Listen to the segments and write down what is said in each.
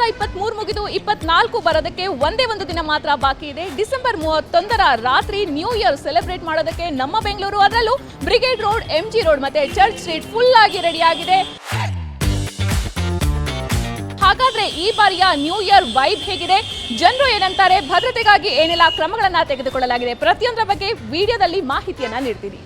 ಸಾವಿರದ ಇಪ್ಪತ್ತ್ ಮೂರು ಮುಗಿದು ಇಪ್ಪತ್ನಾಲ್ಕು ಬರೋದಕ್ಕೆ ಒಂದೇ ಒಂದು ದಿನ ಮಾತ್ರ ಬಾಕಿ ಇದೆ. ಡಿಸೆಂಬರ್ ಮೂವತ್ತೊಂದರ ರಾತ್ರಿ ನ್ಯೂ ಇಯರ್ ಸೆಲೆಬ್ರೇಟ್ ಮಾಡೋದಕ್ಕೆ ನಮ್ಮ ಬೆಂಗಳೂರು ಅದರಲ್ಲೂ Brigade road M G road ಮತ್ತೆ ಚರ್ಚ್ ಸ್ಟ್ರೀಟ್ ಫುಲ್ ಆಗಿ ರೆಡಿ ಆಗಿದೆ. ಹಾಗಾದ್ರೆ ಈ ಬಾರಿಯ ನ್ಯೂ ಇಯರ್ ವೈಬ್ ಹೇಗಿದೆ? ಜನರು ಏನಂತಾರೆ? ಭದ್ರತೆಗಾಗಿ ಏನೆಲ್ಲ ಕ್ರಮಗಳನ್ನ ತೆಗೆದುಕೊಳ್ಳಲಾಗಿದೆ? ಪ್ರತಿಯೊಂದರ ಬಗ್ಗೆ ವಿಡಿಯೋದಲ್ಲಿ ಮಾಹಿತಿಯನ್ನ ನೀಡ್ತೀನಿ.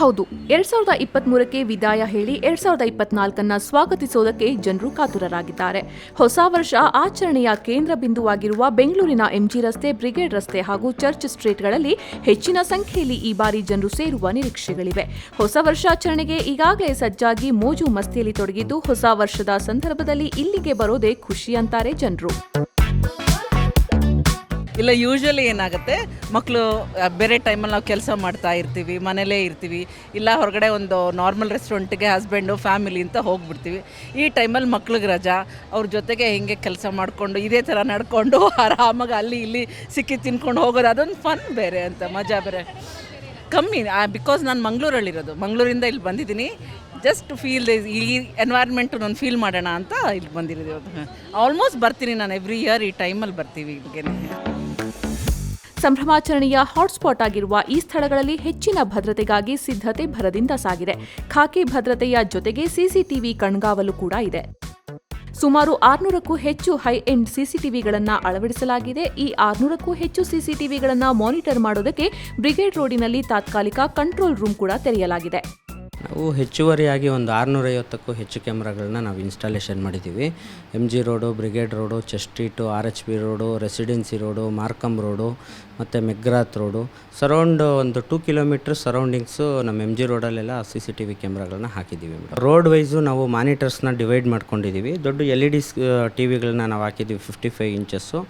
ಹೌದು, ಎರಡ್ ಸಾವಿರದ ಇಪ್ಪತ್ತ್ ಮೂರಕ್ಕೆ ವಿದಾಯ ಹೇಳಿ ಎರಡ್ ಸಾವಿರದ ಇಪ್ಪತ್ನಾಲ್ಕನ್ನ ಸ್ವಾಗತಿಸೋದಕ್ಕೆ ಜನರು ಕಾತುರರಾಗಿದ್ದಾರೆ. ಹೊಸ ವರ್ಷ ಆಚರಣೆಯ ಕೇಂದ್ರ ಬಿಂದುವಾಗಿರುವ ಬೆಂಗಳೂರಿನ ಎಂಜಿ ರಸ್ತೆ, ಬ್ರಿಗೇಡ್ ರಸ್ತೆ ಹಾಗೂ ಚರ್ಚ್ ಸ್ಟ್ರೀಟ್ಗಳಲ್ಲಿ ಹೆಚ್ಚಿನ ಸಂಖ್ಯೆಯಲ್ಲಿ ಈ ಬಾರಿ ಜನರು ಸೇರುವ ನಿರೀಕ್ಷೆಗಳಿವೆ. ಹೊಸ ವರ್ಷಾಚರಣೆಗೆ ಈಗಾಗಲೇ ಸಜ್ಜಾಗಿ ಮೋಜು ಮಸ್ತಿಯಲ್ಲಿ ತೊಡಗಿದ್ದು, ಹೊಸ ವರ್ಷದ ಸಂದರ್ಭದಲ್ಲಿ ಇಲ್ಲಿಗೆ ಬರೋದೇ ಖುಷಿ ಅಂತಾರೆ ಜನರು. ಇಲ್ಲ ಯೂಶ್ವಲಿ ಏನಾಗುತ್ತೆ ಮಕ್ಕಳು ಬೇರೆ ಟೈಮಲ್ಲಿ ನಾವು ಕೆಲಸ ಮಾಡ್ತಾ ಇರ್ತೀವಿ, ಮನೇಲೇ ಇರ್ತೀವಿ, ಇಲ್ಲ ಹೊರಗಡೆ ಒಂದು ನಾರ್ಮಲ್ ರೆಸ್ಟೋರೆಂಟ್ಗೆ ಹಸ್ಬೆಂಡು ಫ್ಯಾಮಿಲಿ ಅಂತ ಹೋಗ್ಬಿಡ್ತೀವಿ. ಈ ಟೈಮಲ್ಲಿ ಮಕ್ಳಿಗೆ ರಜಾ, ಅವ್ರ ಜೊತೆಗೆ ಹಿಂಗೆ ಕೆಲಸ ಮಾಡಿಕೊಂಡು, ಇದೇ ಥರ ನಡ್ಕೊಂಡು ಆರಾಮಾಗಿ ಅಲ್ಲಿ ಇಲ್ಲಿ ಸಿಕ್ಕಿ ತಿನ್ಕೊಂಡು ಹೋಗೋದು, ಅದೊಂದು ಫನ್ ಬೇರೆ ಅಂತ, ಮಜಾ ಬೇರೆ. ಕಮ್ಮಿ ಬಿಕಾಸ್ ನಾನು ಮಂಗಳೂರಲ್ಲಿರೋದು ಮಂಗಳೂರಿಂದ ಇಲ್ಲಿ ಬಂದಿದ್ದೀನಿ. ಜಸ್ಟ್ ಫೀಲ್ ಈ ಎನ್ವೈರ್ಮೆಂಟು ನಾನು ಫೀಲ್ ಮಾಡೋಣ ಅಂತ ಇಲ್ಲಿ ಬಂದಿರೋದು ಆಲ್ಮೋಸ್ಟ್ ಬರ್ತೀನಿ ನಾನು ಎವ್ರಿ ಇಯರ್ ಈ ಟೈಮಲ್ಲಿ ಬರ್ತೀವಿ ಇಲ್ಲಿಗೆ ಸಂಭ್ರಮಾಚರಣೆಯ ಹಾಟ್ಸ್ಪಾಟ್ ಆಗಿರುವ ಈ ಸ್ಥಳಗಳಲ್ಲಿ ಹೆಚ್ಚಿನ ಭದ್ರತೆಗಾಗಿ ಸಿದ್ಧತೆ ಭರದಿಂದ ಸಾಗಿದೆ. ಖಾಕಿ ಭದ್ರತೆಯ ಜೊತೆಗೆ ಸಿಸಿಟಿವಿ ಕಣ್ಗಾವಲು ಕೂಡ ಇದೆ. ಸುಮಾರು ಆರ್ನೂರಕ್ಕೂ ಹೆಚ್ಚು ಹೈ ಎಂಡ್ ಸಿಸಿಟಿವಿಗಳನ್ನು ಅಳವಡಿಸಲಾಗಿದೆ. ಈ ಆರ್ನೂರಕ್ಕೂ ಹೆಚ್ಚು ಸಿಸಿಟಿವಿಗಳನ್ನು ಮಾನಿಟರ್ ಮಾಡೋದಕ್ಕೆ ಬ್ರಿಗೇಡ್ ರೋಡಿನಲ್ಲಿ ತಾತ್ಕಾಲಿಕ ಕಂಟ್ರೋಲ್ ರೂಮ್ ಕೂಡ ತೆರೆಯಲಾಗಿದೆ. ನಾವು ಹೆಚ್ಚುವರಿಯಾಗಿ ಒಂದು ಆರುನೂರೈವತ್ತಕ್ಕೂ ಹೆಚ್ಚು ಕ್ಯಾಮ್ರಾಗಳನ್ನ ನಾವು ಇನ್ಸ್ಟಾಲೇಷನ್ ಮಾಡಿದ್ದೀವಿ. M G road Brigade road chest street R H P road residency road Markham road ಮತ್ತು ಮೆಗ್ರಾತ್ ರೋಡು ಸರೌಂಡ್ ಒಂದು ಟೂ ಕಿಲೋಮೀಟ್ರ್ ಸರೌಂಡಿಂಗ್ಸು ನಮ್ಮ ಎಂ ಜಿ ರೋಡಲ್ಲೆಲ್ಲ ಸಿ ಸಿ ಟಿ ವಿ ಕ್ಯಾಮ್ರಾಗಳನ್ನ ಹಾಕಿದ್ದೀವಿ ರೋಡ್ ವೈಸು ನಾವು ಮಾನಿಟರ್ಸ್ನ ಡಿವೈಡ್ ಮಾಡ್ಕೊಂಡಿದ್ದೀವಿ. ದೊಡ್ಡ ಎಲ್ ಇ ಡಿ ಟಿ ವಿಗಳನ್ನ ನಾವು ಹಾಕಿದ್ದೀವಿ fifty five inches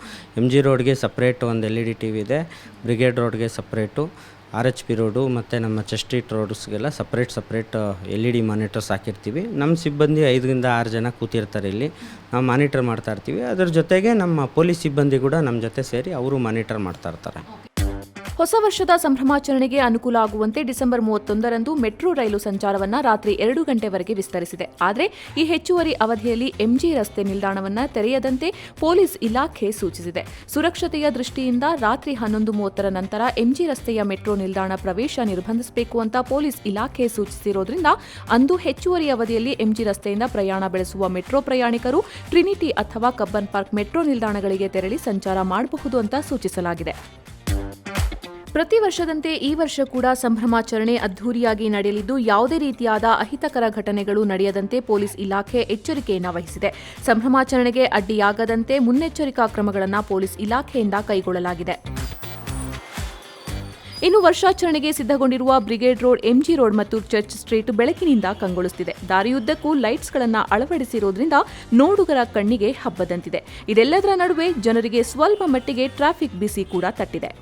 M G ರೋಡ್ಗೆ ಸಪ್ರೇಟ್ ಒಂದು L E D T V ಇದೆ. ಬ್ರಿಗೇಡ್ ರೋಡ್ಗೆ separate R H P road ಮತ್ತು ನಮ್ಮ chest street street ರೋಡ್ಸ್ಗೆಲ್ಲ separate separate L E D monitors ಹಾಕಿರ್ತೀವಿ. ನಮ್ಮ ಸಿಬ್ಬಂದಿ ಐದರಿಂದ ಆರು ಜನ ಕೂತಿರ್ತಾರೆ ಇಲ್ಲಿ. ನಾವು ಮಾನಿಟರ್ ಮಾಡ್ತಾ ಇರ್ತೀವಿ. ಅದ್ರ ಜೊತೆಗೆ ನಮ್ಮ ಪೊಲೀಸ್ ಸಿಬ್ಬಂದಿ ಕೂಡ ನಮ್ಮ ಜೊತೆ ಸೇರಿ ಅವರು ಮಾನಿಟರ್ ಮಾಡ್ತಾ ಇರ್ತಾರೆ. ಹೊಸ ವರ್ಷದ ಸಂಭ್ರಮಾಚರಣೆಗೆ ಅನುಕೂಲ ಆಗುವಂತೆ ಡಿಸೆಂಬರ್ ಮೂವತ್ತೊಂದರಂದು ಮೆಟ್ರೋ ರೈಲು ಸಂಚಾರವನ್ನು ರಾತ್ರಿ ಎರಡು ಗಂಟೆವರೆಗೆ ವಿಸ್ತರಿಸಿದೆ. ಆದರೆ ಈ ಹೆಚ್ಚುವರಿ ಅವಧಿಯಲ್ಲಿ ಎಂಜಿ ರಸ್ತೆ ನಿಲ್ದಾಣವನ್ನು ತೆರೆಯದಂತೆ ಪೊಲೀಸ್ ಇಲಾಖೆ ಸೂಚಿಸಿದೆ. ಸುರಕ್ಷತೆಯ ದೃಷ್ಟಿಯಿಂದ ರಾತ್ರಿ ಹನ್ನೊಂದು ಮೂವತ್ತರ ನಂತರ ಎಂಜಿ ರಸ್ತೆಯ ಮೆಟ್ರೋ ನಿಲ್ದಾಣ ಪ್ರವೇಶ ನಿರ್ಬಂಧಿಸಬೇಕು ಅಂತ ಪೊಲೀಸ್ ಇಲಾಖೆ ಸೂಚಿಸಿರೋದ್ರಿಂದ ಅಂದು ಹೆಚ್ಚುವರಿ ಅವಧಿಯಲ್ಲಿ ಎಂಜಿ ರಸ್ತೆಯಿಂದ ಪ್ರಯಾಣ ಬೆಳೆಸುವ ಮೆಟ್ರೋ ಪ್ರಯಾಣಿಕರು ಟ್ರಿನಿಟಿ ಅಥವಾ ಕಬ್ಬನ್ ಪಾರ್ಕ್ ಮೆಟ್ರೋ ನಿಲ್ದಾಣಗಳಿಗೆ ತೆರಳಿ ಸಂಚಾರ ಮಾಡಬಹುದು ಅಂತ ಸೂಚಿಸಲಾಗಿದೆ. ಪ್ರತಿ ವರ್ಷದಂತೆ ಈ ವರ್ಷ ಕೂಡ ಸಂಭ್ರಮಾಚರಣೆ ಅದ್ದೂರಿಯಾಗಿ ನಡೆಯಲಿದ್ದು, ಯಾವುದೇ ರೀತಿಯಾದ ಅಹಿತಕರ ಘಟನೆಗಳು ನಡೆಯದಂತೆ ಪೊಲೀಸ್ ಇಲಾಖೆ ಎಚ್ಚರಿಕೆಯನ್ನು ವಹಿಸಿದೆ. ಸಂಭ್ರಮಾಚರಣೆಗೆ ಅಡ್ಡಿಯಾಗದಂತೆ ಮುನ್ನೆಚ್ಚರಿಕಾ ಕ್ರಮಗಳನ್ನು ಪೊಲೀಸ್ ಇಲಾಖೆಯಿಂದ ಕೈಗೊಳ್ಳಲಾಗಿದೆ. ಇನ್ನು ವರ್ಷಾಚರಣೆಗೆ ಸಿದ್ಧಗೊಂಡಿರುವ ಬ್ರಿಗೇಡ್ ರೋಡ್, ಎಂಜಿ ರೋಡ್ ಮತ್ತು ಚರ್ಚ್ ಸ್ಟ್ರೀಟ್ ಬೆಳಕಿನಿಂದ ಕಂಗೊಳಿಸುತ್ತಿದೆ ದಾರಿಯುದ್ದಕ್ಕೂ ಲೈಟ್ಸ್ಗಳನ್ನು ಅಳವಡಿಸಿರುವುದರಿಂದ ನೋಡುಗರ ಕಣ್ಣಿಗೆ ಹಬ್ಬದಂತಿದೆ. ಇದೆಲ್ಲದರ ನಡುವೆ ಜನರಿಗೆ ಸ್ವಲ್ಪ ಮಟ್ಟಿಗೆ ಟ್ರಾಫಿಕ್ ಬಿಸಿ ಕೂಡ ತಟ್ಟಿದೆ.